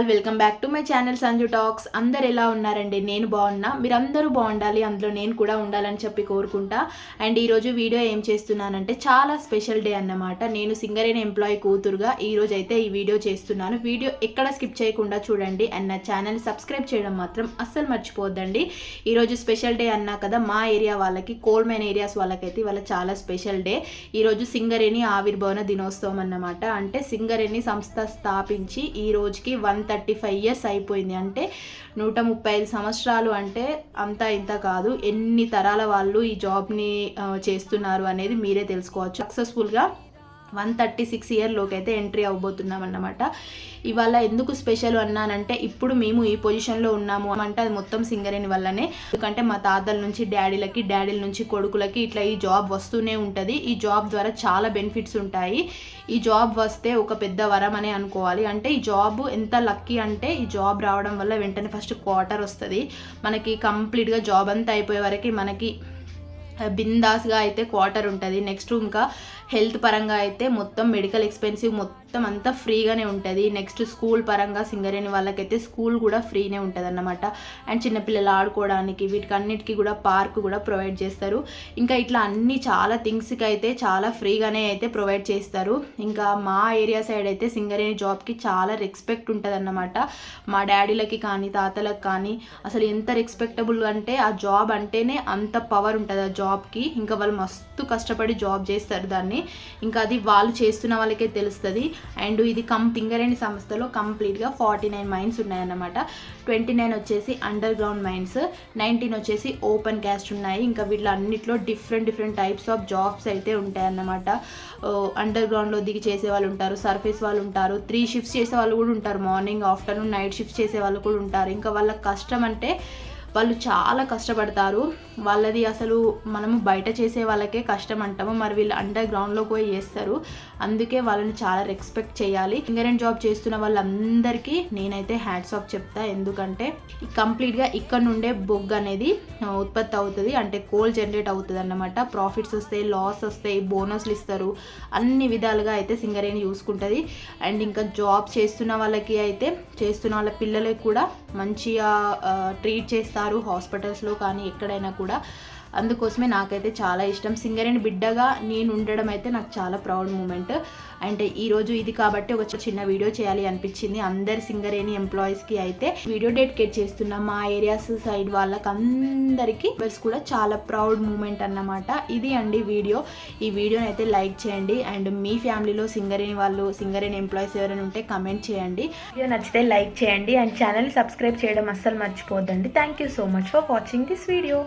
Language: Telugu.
All welcome back to my channel Sanju Talks. అందరు ఎలా ఉన్నారండి? నేను బాగున్నా. మీరందరూ బాగుండాలి. అందులో నేను కూడా ఉండాలని చెప్పి కోరుకుంటా. అండ్ ఈరోజు వీడియో ఏం చేస్తున్నానంటే చాలా స్పెషల్ డే అన్నమాట. నేను సింగరేణి ఎంప్లాయీ కూతురుగా ఈరోజు అయితే ఈ వీడియో చేస్తున్నాను. వీడియో ఎక్కడ స్కిప్ చేయకుండా చూడండి. అండ్ నా ఛానల్ సబ్స్క్రైబ్ చేయడం మాత్రం అస్సలు మర్చిపోద్దండి ఈరోజు స్పెషల్ డే అన్నా కదా మా ఏరియా వాళ్ళకి కోల్ మైన్ ఏరియాస్ వాళ్ళకైతే ఇవాళ చాలా స్పెషల్ డే. ఈరోజు సింగరేణి ఆవిర్భవన దినోత్సవం అన్నమాట. అంటే సింగరేణి సంస్థ స్థాపించి ఈ రోజుకి వన్ థర్టీ ఫైవ్ ఇయర్స్ అయిపోయింది. అంటే నూట ముప్పై ఐదు సంవత్సరాలు అంటే అంతా ఇంత కాదు. ఎన్ని తరాల వాళ్ళు ఈ జాబ్ని చేస్తున్నారు అనేది మీరే తెలుసుకోవచ్చు. సక్సెస్ఫుల్గా వన్ థర్టీ సిక్స్ ఇయర్లోకి అయితే ఎంట్రీ అవ్వబోతున్నాం అన్నమాట ఇవాళ ఎందుకు స్పెషల్ అన్నానంటే ఇప్పుడు మేము ఈ పొజిషన్లో ఉన్నాము అంటే అది మొత్తం సింగరేణి వల్లనే. ఎందుకంటే మా తాతల నుంచి డాడీలకి డాడీల నుంచి కొడుకులకి ఇట్లా ఈ జాబ్ వస్తూనే ఉంటుంది. ఈ జాబ్ ద్వారా చాలా బెనిఫిట్స్ ఉంటాయి. ఈ జాబ్ వస్తే ఒక పెద్ద వరం అనే అనుకోవాలి. అంటే ఈ జాబ్ ఎంత లక్కీ అంటే ఈ జాబ్ రావడం వల్ల వెంటనే ఫస్ట్ క్వార్టర్ వస్తుంది. మనకి కంప్లీట్గా జాబ్ అంతా అయిపోయే వరకు మనకి బిందాస్గా అయితే క్వార్టర్ ఉంటుంది. నెక్స్ట్ ఇంకా హెల్త్ పరంగా అయితే మొత్తం మెడికల్ ఎక్స్పెన్సివ్ మొత్తం అంతా ఫ్రీగానే ఉంటుంది. నెక్స్ట్ స్కూల్ పరంగా సింగరేణి వాళ్ళకైతే స్కూల్ కూడా ఫ్రీనే ఉంటుంది అన్నమాట అండ్ చిన్నపిల్లలు ఆడుకోవడానికి వీటికి అన్నిటికీ కూడా పార్క్ కూడా ప్రొవైడ్ చేస్తారు. ఇంకా ఇట్లా అన్ని చాలా థింగ్స్కి అయితే చాలా ఫ్రీగానే అయితే ప్రొవైడ్ చేస్తారు. ఇంకా మా ఏరియా సైడ్ అయితే సింగరేణి జాబ్కి చాలా రెస్పెక్ట్ ఉంటుంది అన్నమాట మా డాడీలకి కానీ తాతలకు కానీ అసలు ఎంత రెస్పెక్టబుల్ అంటే ఆ జాబ్ అంటేనే అంత పవర్ ఉంటుంది. ఆ జాబ్ జాబ్కి. ఇంకా వాళ్ళు మస్తు కష్టపడి జాబ్ చేస్తారు దాన్ని. ఇంకా అది వాళ్ళు చేస్తున్న వాళ్ళకే తెలుస్తుంది. అండ్ ఇది కం పింగరేణి సంస్థలో కంప్లీట్గా ఫార్టీ నైన్ మైన్స్ ఉన్నాయన్నమాట. ట్వంటీ నైన్ వచ్చేసి అండర్ గ్రౌండ్ మైన్స్ నైన్టీన్ వచ్చేసి ఓపెన్ క్యాస్ట్ ఉన్నాయి. ఇంకా వీళ్ళన్నిట్లో different different types of jobs అయితే ఉంటాయన్నమాట. అండర్ గ్రౌండ్లో దిగి చేసే వాళ్ళు ఉంటారు సర్ఫేస్ వాళ్ళు ఉంటారు త్రీ షిఫ్ట్స్ చేసే వాళ్ళు కూడా ఉంటారు. మార్నింగ్ ఆఫ్టర్నూన్ నైట్ షిఫ్ట్స్ చేసే వాళ్ళు కూడా ఉంటారు. ఇంకా వాళ్ళ కష్టం అంటే వాళ్ళు చాలా కష్టపడతారు. వాళ్ళది అసలు మనము బయట చేసే వాళ్ళకే కష్టం అంటాము. మరి వీళ్ళు అండర్ గ్రౌండ్లో పోయి చేస్తారు. అందుకే వాళ్ళని చాలా రెస్పెక్ట్ చేయాలి. సింగరేన్ జాబ్ చేస్తున్న వాళ్ళందరికీ నేనైతే హ్యాట్స్ ఆఫ్ చెప్తా. ఎందుకంటే కంప్లీట్గా ఇక్కడ నుండే బొగ్గు అనేది ఉత్పత్తి అవుతుంది. అంటే కోల్ జనరేట్ అవుతుంది అన్నమాట ప్రాఫిట్స్ వస్తాయి లాస్ వస్తాయి బోనస్లు ఇస్తారు. అన్ని విధాలుగా అయితే సింగరేణి చూసుకుంటుంది. అండ్ ఇంకా జాబ్ చేస్తున్న వాళ్ళకి అయితే చేస్తున్న వాళ్ళ పిల్లలకి కూడా మంచిగా ట్రీట్ చేస్తారు హాస్పిటల్స్లో కానీ ఎక్కడైనా కూడా. అందుకోసమే నాకైతే చాలా ఇష్టం. సింగరేణి బిడ్డగా నేను ఉండడం అయితే నాకు చాలా ప్రౌడ్ మూమెంట్ అంటే ఈరోజు ఇది కాబట్టి ఒక చిన్న వీడియో చేయాలి అనిపించింది. అందరి సింగరేణి ఎంప్లాయీస్కి అయితే వీడియో డెడికేట్ చేస్తున్నాం మా ఏరియాస్ సైడ్ వాళ్ళకి అందరికీ బస్ కూడా చాలా ప్రౌడ్ మూమెంట్ అన్నమాట. ఇది అండి వీడియో ఈ వీడియోని అయితే లైక్ చేయండి. అండ్ మీ ఫ్యామిలీలో సింగరేణి వాళ్ళు సింగరేణి ఎంప్లాయీస్ ఎవరైనా ఉంటే కమెంట్ చేయండి. వీడియో నచ్చితే లైక్ చేయండి. అండ్ ఛానల్ సబ్స్క్రైబ్ చేయడం అస్సలు మర్చిపోద్దండి thank you so much for watching this video